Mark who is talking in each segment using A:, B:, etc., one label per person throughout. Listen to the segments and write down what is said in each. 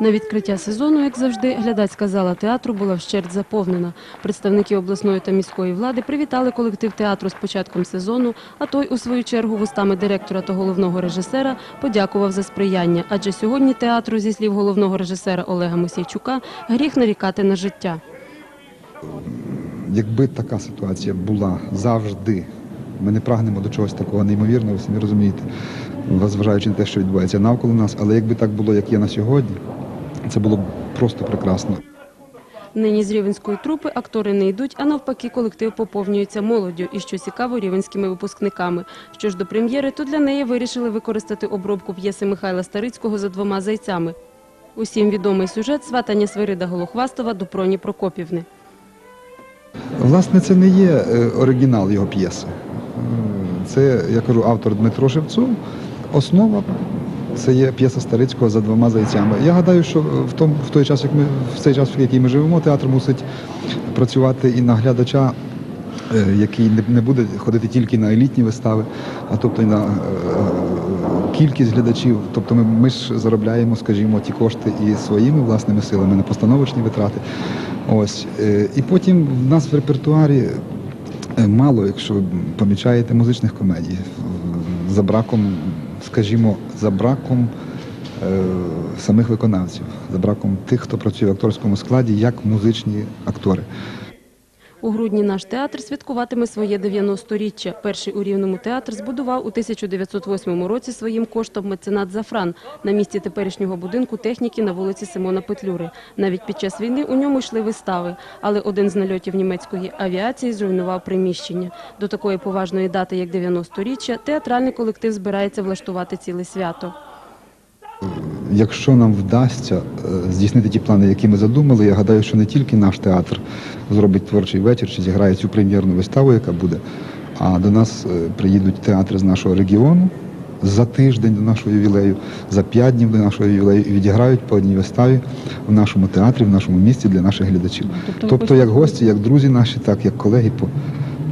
A: На відкриття сезону, як завжди, глядацька зала театру була вщерть заповнена. Представники обласної та міської влади привітали колектив театру з початком сезону, а той, у свою чергу, вустами директора та головного режисера подякував за сприяння. Адже сьогодні театру, зі слів головного режисера Олега Мосійчука, гріх нарікати на життя.
B: Якби така ситуація була завжди, ми не прагнемо до чогось такого неймовірного, ви самі розумієте, зважаючи на те, що відбувається навколо нас, але якби так було, як є на сьогодні, це було просто прекрасно.
A: Нині з рівенської трупи актори не йдуть, а навпаки колектив поповнюється молоддю і, що цікаво, рівенськими випускниками. Що ж до прем'єри, то для неї вирішили використати обробку п'єси Михайла Старицького за двома зайцями. Усім відомий сюжет сватання Свирида Голохвастова до Проні Прокопівни.
B: Власне, це не є е, оригінал його п'єси. Е, Це, я кажу, автор Дмитро Шевцов. Основа це є п'єса Старицького за двома зайцями. Я гадаю, що в, тому, в той час, як ми в цей час, в який ми живемо, театр мусить працювати і на глядача, е, який не, буде ходити тільки на елітні вистави, а тобто і на е, кількість глядачів. Тобто ми, ми ж заробляємо, скажімо, ті кошти і своїми власними силами на постановочні витрати. Ось. е, І потім в нас в репертуарі е, мало, якщо ви помічаєте, музичних комедій. За браком, скажімо, за браком е, самих виконавців, за браком тих, хто працює в акторському складі, як музичні актори.
A: У грудні наш театр святкуватиме своє 90-річчя. Перший у Рівному театр збудував у 1908 році своїм коштом меценат Зафран на місці теперішнього будинку техніки на вулиці Симона Петлюри. Навіть під час війни у ньому йшли вистави, але один з нальотів німецької авіації зруйнував приміщення. До такої поважної дати, як 90-річчя, театральний колектив збирається влаштувати ціле свято.
B: Якщо нам вдасться е, здійснити ті плани, які ми задумали, я гадаю, що не тільки наш театр зробить творчий вечір чи зіграє цю прем'єрну виставу, яка буде, а до нас е, приїдуть театри з нашого регіону за тиждень до нашого ювілею, за п'ять днів до нашого ювілею і відіграють по одній виставі в нашому театрі, в нашому місті для наших глядачів.
A: Тобто
B: Тобто, як гості, як друзі наші, так як колеги по,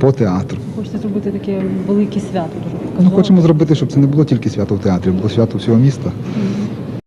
B: по театру.
A: Хочете зробити таке велике свято, дуже
B: Ми хочемо зробити, щоб це не було тільки свято в театрі, було свято всього міста.